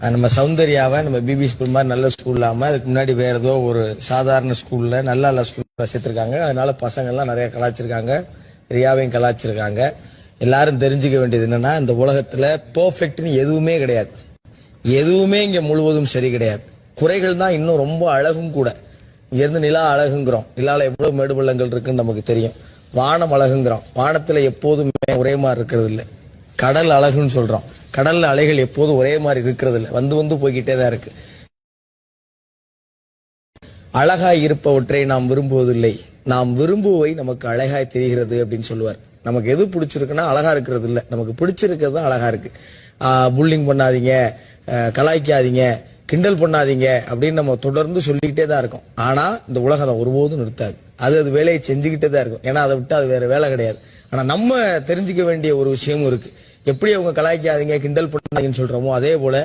நம்ம சௌந்தர்யாவை நம்ம BP school மாதிரி நல்ல ஸ்கூல் இல்லாமல் அதுக்கு முன்னாடி வேற ஏதோ ஒரு சாதாரண ஸ்கூல்ல நல்ல நல்ல ஸ்கூலில் சேர்த்துருக்காங்க. அதனால பசங்கள்லாம் நிறையா நிறைய கலாச்சிருக்காங்க ரியாவையும் கலாச்சிருக்காங்க எல்லாரும் தெரிஞ்சுக்க வேண்டியது என்னன்னா இந்த உலகத்துல பர்ஃபெக்ட்னு எதுவுமே கிடையாது. எதுவுமே இங்க முழுவதும் சரி கிடையாது. குறைகள் தான் இன்னும் ரொம்ப அழகும் கூட. இங்க இருந்து நிலா அழகுங்கிறோம். நிலால எவ்வளவு மேடுபள்ளங்கள் இருக்குன்னு நமக்கு தெரியும். வானம் அழகுங்கிறோம். வானத்துல எப்போதுமே ஒரே மாதிரி இருக்கிறது இல்லை. கடல் அழகுன்னு சொல்றோம். கடல்ல அலைகள் எப்போதும் ஒரே மாதிரி இருக்கிறது இல்லை வந்து வந்து போய்கிட்டே தான் இருக்கு. அழகாய் இருப்பவற்றை நாம் விரும்புவதில்லை. நாம் விரும்புவை நமக்கு அழகாய் தெரிகிறது அப்படின்னு சொல்லுவார். நமக்கு எது பிடிச்சிருக்குன்னா அழகா இருக்கிறது இல்லை நமக்கு பிடிச்சிருக்கிறது தான் அழகா இருக்கு. புல்லிங் பண்ணாதீங்க. கலாய்க்காதீங்க. கிண்டல் பண்ணாதீங்க அப்படின்னு நம்ம தொடர்ந்து சொல்லிக்கிட்டே தான் இருக்கோம். ஆனா இந்த உலகம் அதை ஒருபோதும் நிறுத்தாது. அது அது வேலையை செஞ்சுக்கிட்டே தான் இருக்கும். ஏன்னா அதை விட்டு அது வேற வேலை கிடையாது. ஆனா நம்ம தெரிஞ்சுக்க வேண்டிய ஒரு விஷயமும் இருக்கு. எப்படி அவங்க கலாய்க்காதீங்க கிண்டல் பண்ணாதீங்கன்னு சொல்றோமோ அதே போல